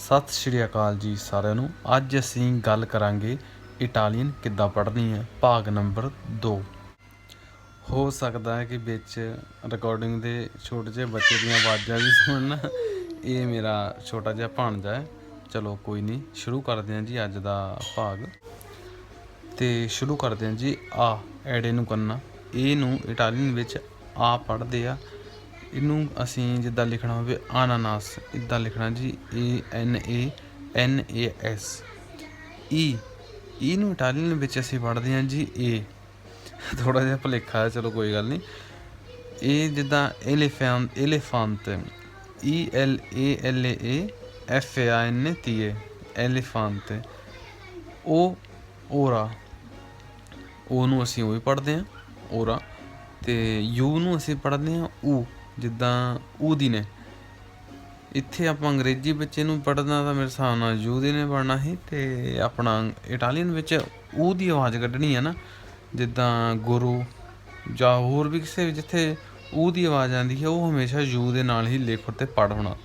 ਸਤਿ ਸ਼੍ਰੀ ਅਕਾਲ ਜੀ ਸਾਰਿਆਂ ਨੂੰ। ਅੱਜ ਅਸੀਂ ਗੱਲ ਕਰਾਂਗੇ ਇਟਾਲੀਅਨ ਕਿੱਦਾਂ ਪੜ੍ਹਨੀ ਹੈ, ਭਾਗ ਨੰਬਰ 2 ਹੋ ਸਕਦਾ ਹੈ ਕਿ ਵਿੱਚ ਰਿਕਾਰਡਿੰਗ ਦੇ ਛੋਟੇ ਜਿਹੇ ਬੱਚੇ ਦੀਆਂ ਆਵਾਜ਼ਾਂ ਵੀ ਸੁਣਨ ਇਹ ਮੇਰਾ ਛੋਟਾ ਜਿਹਾ ਭਾਣਜਾ ਹੈ। ਚਲੋ ਕੋਈ ਨਹੀਂ, ਸ਼ੁਰੂ ਕਰਦੇ ਹਾਂ ਜੀ ਅੱਜ ਦਾ ਭਾਗ। ਤੇ ਸ਼ੁਰੂ ਕਰਦੇ ਹਾਂ ਜੀ ਆ ਐੜੇ ਨੂੰ ਕਰਨਾ ਇਹ ਨੂੰ ਇਟਾਲੀਅਨ ਵਿੱਚ ਆ ਪੜ੍ਹਦੇ ਆ। ਇਹਨੂੰ ਅਸੀਂ ਜਿੱਦਾਂ ਲਿਖਣਾ ਹੋਵੇ ਆਨਾਨਾਸ ਇਦਾਂ ਲਿਖਣਾ ਜੀ ਏ ਐਨ ਏ ਐਨ ਏ ਐਸ ਈ ਈ ਨੂੰ ਇਟਾਲੀਅਨ ਵਿੱਚ ਅਸੀਂ ਪੜ੍ਹਦੇ ਹਾਂ ਜੀ ਏ ਥੋੜਾ ਜਿਹਾ ਭੁਲੇਖਾ ਹੈ, ਚਲੋ ਕੋਈ ਗੱਲ ਨਹੀਂ। ਇਹ ਜਿੱਦਾਂ elephant elephant E L A L A F A ਆ ਐਨ ਟੀ ਏ ਐਲੀਫੈਂਟ ਉਹ ਓਰਾ ਉਹ ਨੂੰ ਅਸੀਂ ਉਹ ਵੀ ਪੜ੍ਹਦੇ ਹਾਂ ਓਰਾ ਤੇ ਯੂ ਨੂੰ ਅਸੀਂ ਪੜ੍ਹਦੇ ਹਾਂ ਊ ਜਿੱਦਾਂ ਊ ਦੀ ਨੇ। ਇੱਥੇ ਆਪਾਂ ਅੰਗਰੇਜ਼ੀ ਵਿੱਚ ਇਹਨੂੰ ਪੜ੍ਹਨਾ ਤਾਂ ਮੇਰੇ ਹਿਸਾਬ ਨਾਲ ਯੂ ਦੀ ਨੇ ਪੜ੍ਹਨਾ ਸੀ ਤੇ ਆਪਣਾ ਇਟਾਲੀਅਨ ਵਿੱਚ ਉਹ ਦੀ ਆਵਾਜ਼ ਕੱਢਣੀ ਹੈ ਨਾ, ਜਿੱਦਾਂ ਗੁਰੂ ਜਾਂ ਹੋਰ ਵੀ ਕਿਸੇ ਵੀ ਜਿੱਥੇ ਉਹ ਦੀ ਆਵਾਜ਼ ਆਉਂਦੀ ਹੈ, ਉਹ ਹਮੇਸ਼ਾ ਯੂ ਦੇ ਨਾਲ ਹੀ ਲਿਖ ਤੇ ਪੜ੍ਹ ਹੋਣਾ।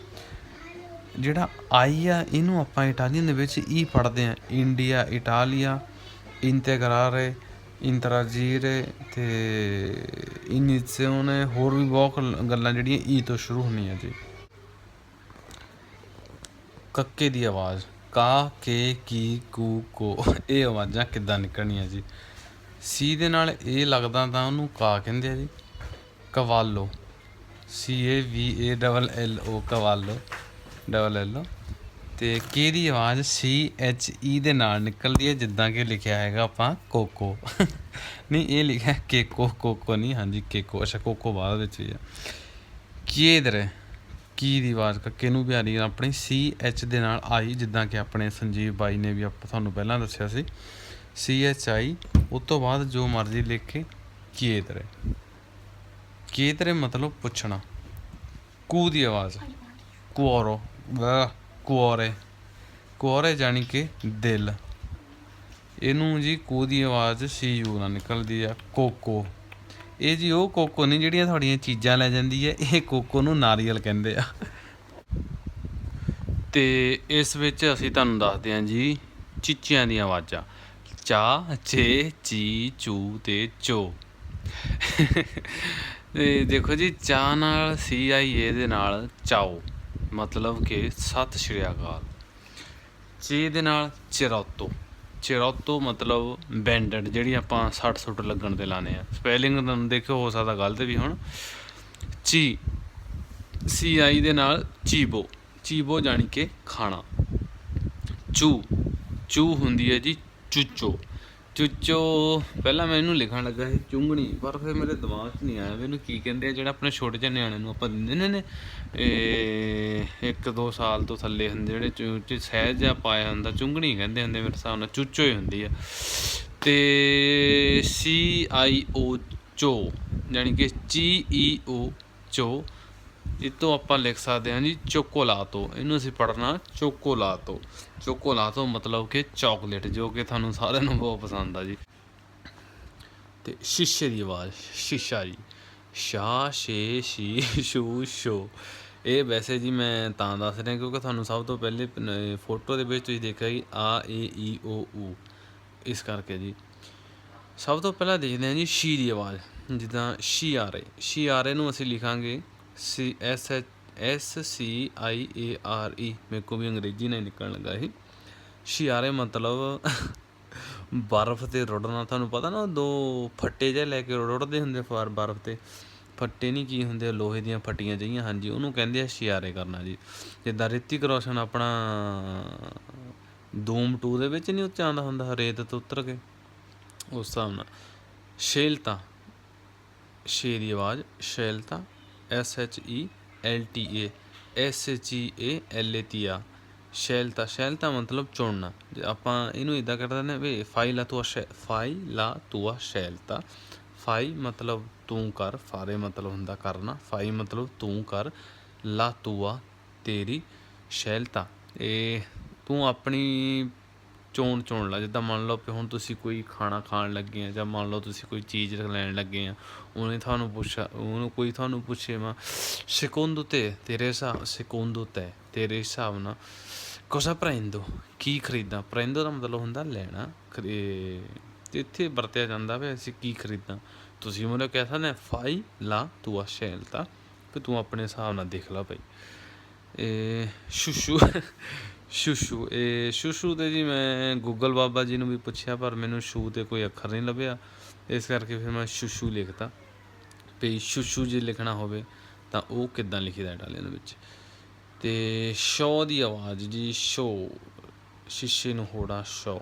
ਜਿਹੜਾ ਆਈ ਆ, ਇਹਨੂੰ ਆਪਾਂ ਇਟਾਲੀਅਨ ਦੇ ਵਿੱਚ ਈ ਪੜ੍ਹਦੇ ਆ। ਇੰਡੀਆ, ਇਟਾਲੀਆ ਇੰਟੈਗਰਾਰੇ ਇੰਟਰਾਜੀਰੇ ਤੇ ਇਨੀਜ਼ੀਓਨੇ ਹੋਰ ਵੀ ਬਹੁਤ ਗੱਲਾਂ ਜਿਹੜੀਆਂ ਈ ਤੋਂ ਸ਼ੁਰੂ ਹੁੰਦੀਆਂ ਜੀ। ਕੱਕੇ ਦੀ ਆਵਾਜ਼। ਕਾ, ਕੇ, ਕੀ, ਕੂ, ਕੋ। ਇਹ ਆਵਾਜ਼ਾਂ ਕਿੱਦਾਂ ਨਿਕਲਣੀਆਂ ਜੀ? ਸੀ ਦੇ ਨਾਲ ਇਹ ਲੱਗਦਾ ਤਾਂ ਉਹਨੂੰ ਕਾ ਕਹਿੰਦੇ ਆ ਜੀ। ਕਵਾਲੋ। C A V A double L O ਕਵਾਲੋ। Double L O ਤੇ ਕੇ ਦੀ ਆਵਾਜ਼ ਸੀ ਐਚ ਈ ਦੇ ਨਾਲ ਨਿਕਲਦੀ ਹੈ? ਜਿੱਦਾਂ ਕਿ ਲਿਖਿਆ ਹੈਗਾ ਆਪਾਂ ਕੋਕੋ। ਨਹੀਂ ਇਹ ਲਿਖਿਆ ਕੇਕੋ ਕੋਕੋ ਨਹੀਂ ਹਾਂਜੀ ਕੇਕੋ। ਅੱਛਾ ਕੋਕੋ ਬਾਅਦ ਵਿੱਚ ਵੀ ਆ। ਕੀਦਰ ਕੀ ਦੀ ਆਵਾਜ਼? ਕੱਕੇ ਨੂੰ ਪਿਆਰੀ ਆਪਣੀ ਸੀ ਐਚ ਦੇ ਨਾਲ ਆਈ ਜਿੱਦਾਂ ਕਿ ਆਪਣੇ ਸੰਜੀਵ ਬਾਈ ਨੇ ਵੀ ਆਪਾਂ ਤੁਹਾਨੂੰ ਪਹਿਲਾਂ ਦੱਸਿਆ ਸੀ। ਸੀ ਐਚ ਆਈ ਉਸ ਤੋਂ ਬਾਅਦ ਜੋ ਮਰਜ਼ੀ ਲਿਖ ਕੇ ਕੀਦਰ। ਕੀਦਰ ਮਤਲਬ ਪੁੱਛਣਾ। ਕੂ ਦੀ ਆਵਾਜ਼? ਕੁਓਰੋ ਵਾਹ। ਕੁਓਰੇ ਕੁਓਰੇ ਜਾਨੀ ਕਿ ਦਿਲ। ਇਹਨੂੰ ਜੀ ਕੂ ਦੀ ਆਵਾਜ਼ ਸੀ ਯੂ ਨਾਲ ਨਿਕਲਦੀ ਆ, ਕੋਕੋ। ਇਹ ਜੀ ਉਹ ਕੋਕੋ ਨਹੀਂ ਜਿਹੜੀਆਂ ਤੁਹਾਡੀਆਂ ਚੀਜ਼ਾਂ ਲੈ ਜਾਂਦੀ ਹੈ ਇਹ ਕੋਕੋ ਨੂੰ ਨਾਰੀਅਲ ਕਹਿੰਦੇ ਆ। ਤੇ ਇਸ ਵਿੱਚ ਅਸੀਂ ਤੁਹਾਨੂੰ ਦੱਸਦੇ ਹਾਂ ਜੀ, ਚੀਚਿਆਂ ਦੀਆਂ ਆਵਾਜ਼ਾਂ। ਚਾ, ਚੇ, ਚੀ, ਚੂ ਤੇ ਚੋ। ਤੇ ਦੇਖੋ ਜੀ, ਚਾ ਨਾਲ, ਸੀ ਆਈ ਏ ਦੇ ਨਾਲ ਚਾਓ। ਮਤਲਬ ਕਿ ਸਤਿ ਸ਼੍ਰੀ ਅਕਾਲ। ਚੇ ਦੇ ਨਾਲ ਚਿਰੌਤੋ। ਚਿਰੌਤੋ ਮਤਲਬ ਬੈਂਡਡ, ਜਿਹੜੀ ਆਪਾਂ 60 ਸੁੱਟ ਲੱਗਣ ਤੇ ਲਾਣੇ ਆ ਸਪੈਲਿੰਗ ਤੁਹਾਨੂੰ ਦੇਖਿਓ ਹੋ ਸਕਦਾ ਗਲਤ ਵੀ ਹੁਣ। ਚੀ, ਸੀ ਆਈ ਦੇ ਨਾਲ ਚੀਬੋ। ਚੀਬੋ ਜਾਣੀ ਕਿ ਖਾਣਾ। ਚੂ ਚੂ ਹੁੰਦੀ ਹੈ ਜੀ ਚੁੱਚੋ। ਚੁੱਚੋ। ਪਹਿਲਾਂ ਮੈਂ ਇਹਨੂੰ ਲਿਖਣ ਲੱਗਾ ਸੀ, ਚੁੰਗਣੀ। ਪਰ ਫਿਰ ਮੇਰੇ ਦਿਮਾਗ 'ਚ ਨਹੀਂ ਆਇਆ ਮੈਨੂੰ ਕੀ ਕਹਿੰਦੇ ਆ, ਜਿਹੜਾ ਆਪਣੇ ਛੋਟੇ ਜਿਹੇ ਨਿਆਣੇ ਨੂੰ ਆਪਾਂ ਦਿੰਦੇ ਨੇ ਇਹ ਇੱਕ ਦੋ ਸਾਲ ਤੋਂ ਥੱਲੇ ਹੁੰਦੇ ਜਿਹੜੇ ਚੂ ਸਹਿਜ ਜਿਹਾ ਪਾਇਆ ਹੁੰਦਾ, ਚੁੰਗਣੀ ਕਹਿੰਦੇ ਹੁੰਦੇ ਮੇਰੇ ਹਿਸਾਬ ਨਾਲ, ਚੁੱਚੋ ਹੀ ਹੁੰਦੀ ਆ। ਤੇ ਸੀ ਆਈ ਓ ਚੋ ਯਾਨੀ ਕਿ ਚੀ ਈ ਓ ਚੋ ਇਹ ਤੋਂ ਆਪਾਂ ਲਿਖ ਸਕਦੇ ਹਾਂ ਜੀ, ਚੋਕੋਲਾਤੋ। ਇਹਨੂੰ ਅਸੀਂ ਪੜ੍ਹਨਾ ਚੋਕੋਲਾਤੋ। ਚੋਕੋਲਾਤੋ ਮਤਲਬ ਕਿ ਚਾਕਲੇਟ, ਜੋ ਕਿ ਤੁਹਾਨੂੰ ਸਾਰਿਆਂ ਨੂੰ ਬਹੁਤ ਪਸੰਦ ਆ ਜੀ। ਤੇ ਸ਼ੀਸ਼ੇ ਦੀ ਆਵਾਜ਼, ਸ਼ੀਸ਼ਾ ਜੀ। ਸ਼ਾ, ਸ਼ੇ, ਸ਼ੀ, ਸ਼ੂ, ਸ਼ੋ। ਇਹ ਵੈਸੇ ਜੀ ਮੈਂ ਤਾਂ ਦੱਸ ਰਿਹਾ, ਕਿਉਂਕਿ ਤੁਹਾਨੂੰ ਸਭ ਤੋਂ ਪਹਿਲੇ ਫੋਟੋ ਦੇ ਵਿੱਚ ਤੁਸੀਂ ਦੇਖਿਆ ਕਿ ਆ, ਏ, ਈ, ਓ, ਊ। ਇਸ ਕਰਕੇ ਜੀ। ਸਭ ਤੋਂ ਪਹਿਲਾਂ ਦੇਖਦੇ ਹਾਂ ਜੀ, ਸ਼ੀ ਦੀ ਆਵਾਜ਼। ਜਿੱਦਾਂ ਸ਼ੀ ਆ ਰਹੇ। ਸ਼ੀ ਆ ਰਹੇ ਨੂੰ ਅਸੀਂ ਲਿਖਾਂਗੇ C, S, H, S, C, I, A, R, E. ਮੇਰੇ ਕੋ ਵੀ ਅੰਗਰੇਜ਼ੀ ਨਾਲ ਹੀ ਨਿਕਲਣ ਲੱਗਾ ਸੀ ਸ਼ਿਆਰੇ ਮਤਲਬ ਬਰਫ਼ ਤੇ ਰੁੜਨਾ, ਤੁਹਾਨੂੰ ਪਤਾ ਨਾ, ਦੋ ਫੱਟੇ ਜਿਹੇ ਲੈ ਕੇ ਰੁੜਦੇ ਹੁੰਦੇ ਫਾਰ ਬਰਫ਼ ਤੇ। ਫੱਟੇ ਨਹੀਂ ਕੀ ਹੁੰਦੇ, ਲੋਹੇ ਦੀਆਂ ਫੱਟੀਆਂ ਜਿਹੀਆਂ, ਹਾਂਜੀ, ਉਹਨੂੰ ਕਹਿੰਦੇ ਆ ਸ਼ਿਆਰੇ ਕਰਨਾ ਜੀ। ਜਿੱਦਾਂ ਰਿਤਿਕ ਰੋਸ਼ਨ ਆਪਣਾ ਧੂਮ 2 ਦੇ ਵਿੱਚ ਨਹੀਂ ਉੱਤੇ ਆਉਂਦਾ ਹੁੰਦਾ, ਰੇਤ ਤੋਂ ਉਤਰ ਕੇ? ਉਸ ਹਿਸਾਬ ਨਾਲ। ਸ਼ੇਲਤਾ। ਸ਼ੇ ਦੀ ਆਵਾਜ਼, ਸ਼ੈਲਤਾ। S H E L T A S H E A L A T ਆ ਸ਼ੈਲਤਾ ਸ਼ੈਲਤਾ ਮਤਲਬ ਚੁਣਨਾ। ਜੇ ਆਪਾਂ ਇਹਨੂੰ ਇਦਾਂ ਕਰ ਦਿੰਦੇ ਹਾਂ ਵੀ ਫਾਈਲਾ ਤੂਆ ਸ਼ੈ ਫਾਈਲਾ ਤੂਆ ਸ਼ੈਲਤਾ। ਫਾਈ ਮਤਲਬ ਤੂੰ ਕਰ, ਫਾਰੇ ਮਤਲਬ ਹੁੰਦਾ ਕਰਨਾ। ਫਾਈ ਮਤਲਬ ਤੂੰ ਕਰ, ਲਾ ਤੂਆ ਤੇਰੀ ਸ਼ੈਲਤਾ। ਇਹ ਤੂੰ ਆਪਣੀ ਚੋਣ ਚੁਣ ਲਾ ਜਿੱਦਾਂ ਮੰਨ ਲਓ ਕਿ ਹੁਣ ਤੁਸੀਂ ਕੋਈ ਖਾਣਾ ਖਾਣ ਲੱਗੇ ਆ ਜਾਂ ਮੰਨ ਲਓ ਤੁਸੀਂ ਕੋਈ ਚੀਜ਼ ਲੈਣ ਲੱਗੇ ਆ, ਉਹਨੇ ਤੁਹਾਨੂੰ ਪੁੱਛਿਆ, ਉਹਨੂੰ ਕੋਈ ਤੁਹਾਨੂੰ ਪੁੱਛੇ ਮਾ ਸੈਕੰਦੋ ਤੇ ਤੇਰੇ ਹਿਸਾਬ, ਸੈਕੰਦੋ ਤੇ ਤੇਰੇ ਹਿਸਾਬ ਨਾਲ ਕੋਸਾ ਪ੍ਰੈਂਦੋ, ਕੀ ਖਰੀਦਾਂ? ਪ੍ਰੈਂਦੋ ਦਾ ਮਤਲਬ ਹੁੰਦਾ ਲੈਣਾ ਤੇ ਇੱਥੇ ਵਰਤਿਆ ਜਾਂਦਾ ਵੀ ਅਸੀਂ ਕੀ ਖਰੀਦਾਂ? ਤੁਸੀਂ ਮੈਨੂੰ ਕਹਿ ਸਕਦੇ ਫਾਈ ਲਾ ਤੂੰ ਆ ਸ਼ੈਲਤਾ ਤੇ ਤੂੰ ਆਪਣੇ ਹਿਸਾਬ ਨਾਲ ਦੇਖ ਲਾ ਭਾਈ। ਇਹ ਸ਼ੁਸ਼ੂ ਸ਼ੁਸ਼ੂ, ਇਹ ਸ਼ੁਸ਼ੂ ਤੇ ਜੀ ਮੈਂ ਗੂਗਲ ਬਾਬਾ ਜੀ ਨੂੰ ਵੀ ਪੁੱਛਿਆ, ਪਰ ਮੈਨੂੰ ਸ਼ੂ ਤੇ ਕੋਈ ਅੱਖਰ ਨਹੀਂ ਲੱਭਿਆ। ਇਸ ਕਰਕੇ ਫਿਰ ਮੈਂ ਸ਼ੁਸ਼ੂ ਲਿਖਤਾ। ਵੀ ਸ਼ੁਸ਼ੂ ਜੇ ਲਿਖਣਾ ਹੋਵੇ, ਤਾਂ ਉਹ ਕਿੱਦਾਂ ਲਿਖੀਦਾ ਇਟਾਲੀਅਨ ਵਿੱਚ? ਤੇ ਸ਼ੋ ਦੀ ਆਵਾਜ਼ ਜੀ, ਸ਼ੋ। ਸ਼ੀਸ਼ੇ ਨੂੰ ਹੋੜਾ ਸ਼ੋ।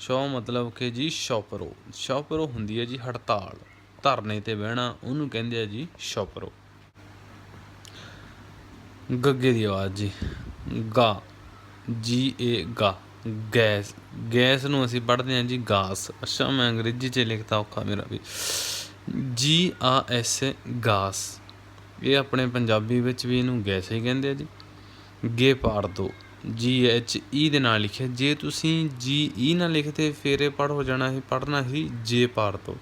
ਸ਼ੋ ਮਤਲਬ ਕਿ ਜੀ ਸ਼ੌਪਰੋ। ਸ਼ੌਪਰੋ ਹੁੰਦੀ ਹੈ ਜੀ ਹੜਤਾਲ। ਧਰਨੇ ਤੇ ਬਹਿਣਾ, ਉਹਨੂੰ ਕਹਿੰਦੇ ਆ ਜੀ ਸ਼ੌਪਰੋ। ਗੱਗੇ ਦੀ ਆਵਾਜ਼ ਜੀ। ਗਾ। ਜੀ ਏ ਗਾ। ਗੈਸ। ਗੈਸ ਨੂੰ ਅਸੀਂ ਪੜ੍ਹਦੇ ਹਾਂ ਜੀ ਗਾਸ। ਅੱਛਾ, ਮੈਂ ਅੰਗਰੇਜ਼ੀ 'ਚ ਲਿਖਤਾ, ਔਖਾ ਮੇਰਾ ਵੀ। ਜੀ ਆ ਐਸ ਗਾਸ। ਇਹ ਆਪਣੇ ਪੰਜਾਬੀ ਵਿੱਚ ਵੀ ਇਹਨੂੰ ਗੈਸ ਹੀ ਕਹਿੰਦੇ ਆ ਜੀ। ਗੇ ਪਾੜ ਦੋ। ਜੀ ਐਚ ਈ ਦੇ ਨਾਲ ਲਿਖਿਆ। ਜੇ ਤੁਸੀਂ ਜੀ ਈ ਨਾਲ ਲਿਖਦੇ ਫਿਰ ਇਹ ਪੜ ਹੋ ਜਾਣਾ ਸੀ। ਪੜਨਾ ਹੀ ਜੇ ਪਾੜ ਦੋ।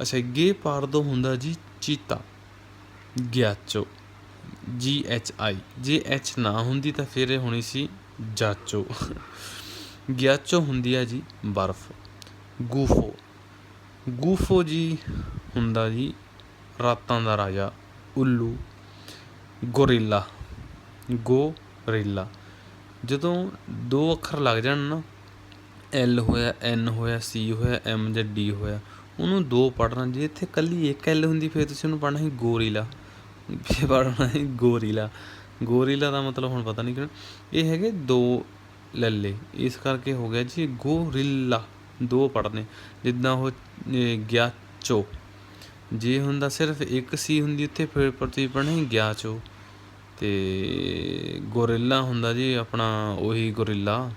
ਅੱਛਾ, ਗੇ ਪਾੜ ਦੋ ਹੁੰਦਾ ਜੀ ਚੀਤਾ। ਗਿਆਚੋ। ਜੀ ਐਚ ਆਈ। ਜੇ ਐਚ ਨਾ ਹੁੰਦੀ ਤਾਂ ਫਿਰ ਇਹ ਹੋਣੀ ਸੀ ਜਾਚੋ। ਗਿਆਚੋ ਹੁੰਦੀ ਆ ਜੀ ਬਰਫ਼। ਗੂਫੋ। ਗੂਫੋ ਜੀ ਹੁੰਦਾ ਜੀ ਰਾਤਾਂ ਦਾ ਰਾਜਾ ਉੱਲੂ। ਗੋਰੀਲਾ। ਗੋਰੀਲਾ। ਜਦੋਂ ਦੋ ਅੱਖਰ ਲੱਗ ਜਾਣ ਨਾ, ਐਲ ਹੋਇਆ, ਐਨ ਹੋਇਆ, ਸੀ ਹੋਇਆ, ਐਮ ਜਾਂ ਡੀ ਹੋਇਆ, ਉਹਨੂੰ ਦੋ ਪੜ੍ਹਨਾ, ਜੇ ਇੱਥੇ ਕੱਲੀ ਇੱਕ ਐਲ ਹੁੰਦੀ, ਫਿਰ ਤੁਸੀਂ ਉਹਨੂੰ ਪੜ੍ਹਨਾ ਸੀ ਗੋਰੀਲਾ। ਫਿਰ ਪੜ੍ਹਨਾ ਸੀ ਗੋਰੀਲਾ। ਗੋਰੀਲਾ ਦਾ ਮਤਲਬ ਹੁਣ ਪਤਾ ਨਹੀਂ ਕਿਹੜਾ। ਇਹ ਹੈਗੇ ਦੋ ਲੱਲੇ। ਇਸ ਕਰਕੇ ਹੋ ਗਿਆ ਜੀ ਗੋਰਿਲਾ। ਦੋ ਪੜ੍ਹਨੇ। ਜਿੱਦਾਂ ਉਹ ਗਿਆਚੋ। ਜੇ ਹੁੰਦਾ ਸਿਰਫ ਇੱਕ ਸੀ ਹੁੰਦੀ ਉੱਥੇ, ਫਿਰ ਪ੍ਰਤੀ ਪੜ੍ਹਨੀ ਗਿਆਚੋ। ਤੇ ਗੋਰਿਲਾ ਹੁੰਦਾ ਜੀ ਆਪਣਾ ਉਹੀ ਗੋਰਿਲਾ।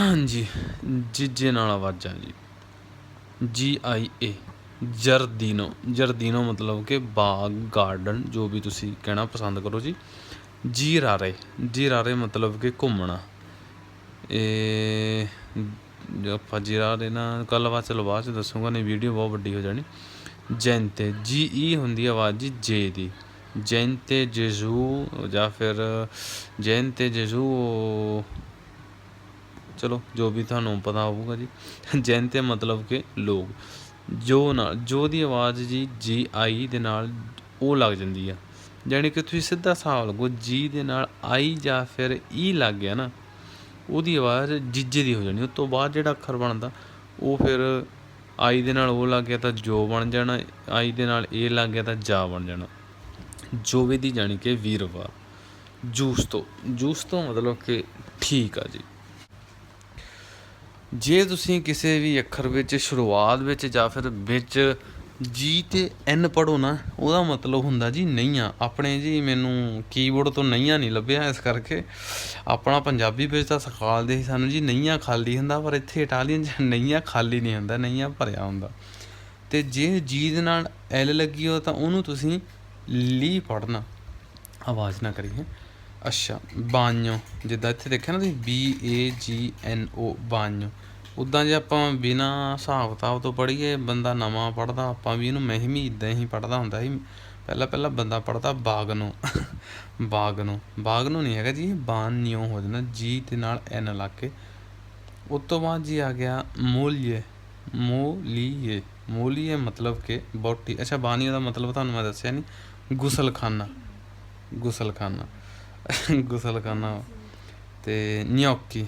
ਹਾਂਜੀ। ਜੀਜੇ ਨਾਲ ਆਵਾਜ਼ਾਂ ਜੀ। ਜੀ ਆਈ ਏ ਜਰਦੀਨੋ ਜਰਦੀਨੋ ਮਤਲਬ ਕਿ ਬਾਗ ਗਾਰਡਨ ਜੋ ਵੀ ਤੁਸੀਂ ਕਹਿਣਾ ਪਸੰਦ ਕਰੋ ਜੀ। ਜੀਰਾਰੇ ਜੀਰਾਰੇ ਮਤਲਬ ਕਿ ਘੁੰਮਣਾ। ਇਹ ਆਪਾਂ ਜੀਰਾਰੇ ਨਾ ਕੱਲ ਬਾਅਦ ਚਲੋ ਬਾਅਦ ਚ ਦੱਸੂਗਾ, ਨਹੀਂ ਵੀਡੀਓ ਬਹੁਤ ਵੱਡੀ ਹੋ ਜਾਣੀ। ਜੈਨਤੇ ਜੀ ਈ ਹੁੰਦੀ ਆਵਾਜ਼ ਜੀ, ਜੇ ਦੀ। ਜੈਂਤੇ ਜੇਜੂ, ਜਾਂ ਫਿਰ ਜੈਂਤੇ ਜੇਜੂ, ਚਲੋ ਜੋ ਵੀ ਤੁਹਾਨੂੰ ਪਤਾ ਹੋਊਗਾ ਜੀ। ਜੈਨਤੇ ਮਤਲਬ ਕਿ ਲੋਕ। ਜੋ ਨਾਲ ਜੋ ਦੀ ਆਵਾਜ਼ ਜੀ ਜੀ ਆਈ ਦੇ ਨਾਲ ਉਹ ਲੱਗ ਜਾਂਦੀ ਆ। ਯਾਨੀ ਕਿ ਤੁਸੀਂ ਸਿੱਧਾ ਹਿਸਾਬ ਲਗੋ, ਜੀ ਦੇ ਨਾਲ ਆਈ ਜਾਂ ਫਿਰ ਈ ਲੱਗ ਗਿਆ ਨਾ, ਉਹਦੀ ਆਵਾਜ਼ ਜੀਜੇ ਦੀ ਹੋ ਜਾਣੀ। ਉਸ ਤੋਂ ਬਾਅਦ ਜਿਹੜਾ ਅੱਖਰ ਬਣਦਾ, ਉਹ ਫਿਰ ਆਈ ਦੇ ਨਾਲ ਉਹ ਲੱਗ ਗਿਆ ਤਾਂ ਜੋ ਬਣ ਜਾਣਾ, ਆਈ ਦੇ ਨਾਲ ਇਹ ਲੱਗ ਗਿਆ ਤਾਂ ਜਾ ਬਣ ਜਾਣਾ। ਜੋਵੇ ਦੀ ਜਾਣੀ ਕਿ ਵੀਰਵਾ ਜੂਸ ਤੋਂ ਜੂਸ ਤੋਂ ਮਤਲਬ ਕਿ ਠੀਕ ਆ ਜੀ। ਜੇ ਤੁਸੀਂ ਕਿਸੇ ਵੀ ਅੱਖਰ ਵਿੱਚ, ਸ਼ੁਰੂਆਤ ਵਿੱਚ ਜਾਂ ਫਿਰ ਵਿੱਚ ਜੀ ਤੇ ਐਨ ਪੜੋ ਨਾ, ਉਹਦਾ ਮਤਲਬ ਹੁੰਦਾ ਜੀ ਨਈਆਂ। ਆਪਣੇ ਜੀ ਮੈਨੂੰ ਕੀਬੋਰਡ ਤੋਂ ਨਈਆਂ ਨਹੀਂ ਲੱਭਿਆ, ਇਸ ਕਰਕੇ ਆਪਣਾ ਪੰਜਾਬੀ ਵਿੱਚ ਤਾਂ ਸਿਖਾਲਦੇ ਸੀ ਸਾਨੂੰ ਜੀ ਨਈਆਂ ਖਾਲੀ ਹੁੰਦਾ, ਪਰ ਇੱਥੇ ਇਟਾਲੀਅਨ 'ਚ ਨਈਆਂ ਖਾਲੀ ਨਹੀਂ ਹੁੰਦਾ, ਨਈਆਂ ਭਰਿਆ ਹੁੰਦਾ। ਤੇ ਜੇ ਜੀ ਦੇ ਨਾਲ ਐਲ ਲੱਗੀ ਹੋ ਤਾਂ ਉਹਨੂੰ ਤੁਸੀਂ ਲੀ ਪੜਨਾ ਆਵਾਜ਼ ਨਾ ਕਰੀਏ। ਅੱਛਾ ਬਾਨੋ ਜਿੱਦਾਂ ਇੱਥੇ ਦੇਖਿਆ ਨਾ ਤੁਸੀਂ ਬੀ ਏ ਜੀ ਐਨ ਓ ਬਾਨੋ ਉਦਾਂ ਜੇ ਆਪਾਂ ਬਿਨਾ ਹਿਸਾਬ ਕਿਤਾਬ ਤੋਂ ਪੜ੍ਹੀਏ, ਬੰਦਾ ਨਵਾਂ ਪੜਦਾ ਆਪਾਂ ਵੀ ਇਹਨੂੰ ਮੈਂ ਵੀ ਇਦਾਂ ਹੀ ਪੜਦਾ ਹੁੰਦਾ ਸੀ। ਪਹਿਲਾਂ ਪਹਿਲਾਂ ਬੰਦਾ ਪੜਦਾ ਬਾਗ ਨੂੰ ਬਾਗ ਨੂੰ ਬਾਗ ਨੂੰ ਨਹੀਂ ਹੈਗਾ ਜੀ ਇਹ ਬਾਨਿਓ ਹੋ ਜਾਂਦਾ ਜੀ ਦੇ ਨਾਲ ਐਨ ਲਾ ਕੇ ਉਸ ਤੋਂ ਬਾਅਦ ਜੀ ਆ ਗਿਆ ਮੋਲੀਏ। ਮੋਲੀਏ। ਮੋਲੀਏ ਮਤਲਬ ਕਿ ਬੋਟੀ। ਅੱਛਾ, ਬਾਨੀਓ ਦਾ ਮਤਲਬ ਤੁਹਾਨੂੰ ਮੈਂ ਦੱਸਿਆ ਨਹੀਂ ਗੁਸਲਖਾਨਾ। ਗੁਸਲਖਾਨਾ। ਗੁਸਲਖਾਨਾ। ਤੇ ਨਿਓਕੀ।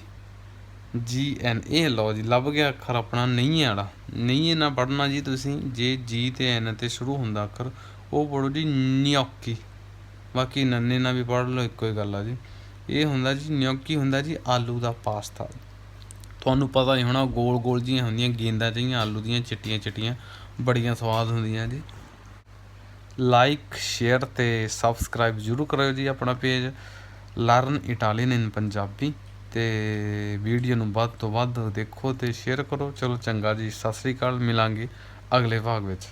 ਜੀ ਐਨ ਇਹ ਲਓ ਜੀ, ਲੱਭ ਗਿਆ ਅੱਖਰ ਆਪਣਾ ਨਹੀਂ ਵਾਲਾ। ਨਹੀਂ ਨਾ ਪੜਨਾ ਜੀ ਤੁਸੀਂ, ਜੇ ਜੀ ਤੇ ਐਨ ਤੇ ਸ਼ੁਰੂ ਹੁੰਦਾ ਅੱਖਰ, ਉਹ ਪੜੋ ਜੀ ਨਿਓਕੀ। ਬਾਕੀ ਨੰਨੇ ਨਾਲ ਵੀ ਪੜ ਲਓ, ਇੱਕੋ ਹੀ ਗੱਲ ਆ ਜੀ। ਇਹ ਹੁੰਦਾ ਜੀ, ਨਿਓਕੀ ਹੁੰਦਾ ਜੀ ਆਲੂ ਦਾ ਪਾਸਤਾ। ਤੁਹਾਨੂੰ ਪਤਾ ਹੀ ਹੋਣਾ ਗੋਲ ਗੋਲ ਜੀਆਂ ਹੁੰਦੀਆਂ, ਗੇਂਦਾਂ ਜਿਹੀਆਂ, ਆਲੂ ਦੀਆਂ ਚਿੱਟੀਆਂ ਚਿੱਟੀਆਂ ਬੜੀਆਂ ਸਵਾਦ ਹੁੰਦੀਆਂ ਜੀ। ਲਾਈਕ, ਸ਼ੇਅਰ ਤੇ ਸਬਸਕ੍ਰਾਈਬ ਜ਼ਰੂਰ ਕਰਿਓ ਜੀ ਆਪਣਾ page, learn Italian in Punjabi ਤੇ ਵੀਡੀਓ ਨੂੰ ਵੱਧ ਤੋਂ ਵੱਧ ਦੇਖੋ ਤੇ ਸ਼ੇਅਰ ਕਰੋ। ਚਲੋ ਚੰਗਾ ਜੀ, ਸਤਿ ਸ੍ਰੀ ਅਕਾਲ, ਮਿਲਾਂਗੇ ਅਗਲੇ ਭਾਗ ਵਿੱਚ।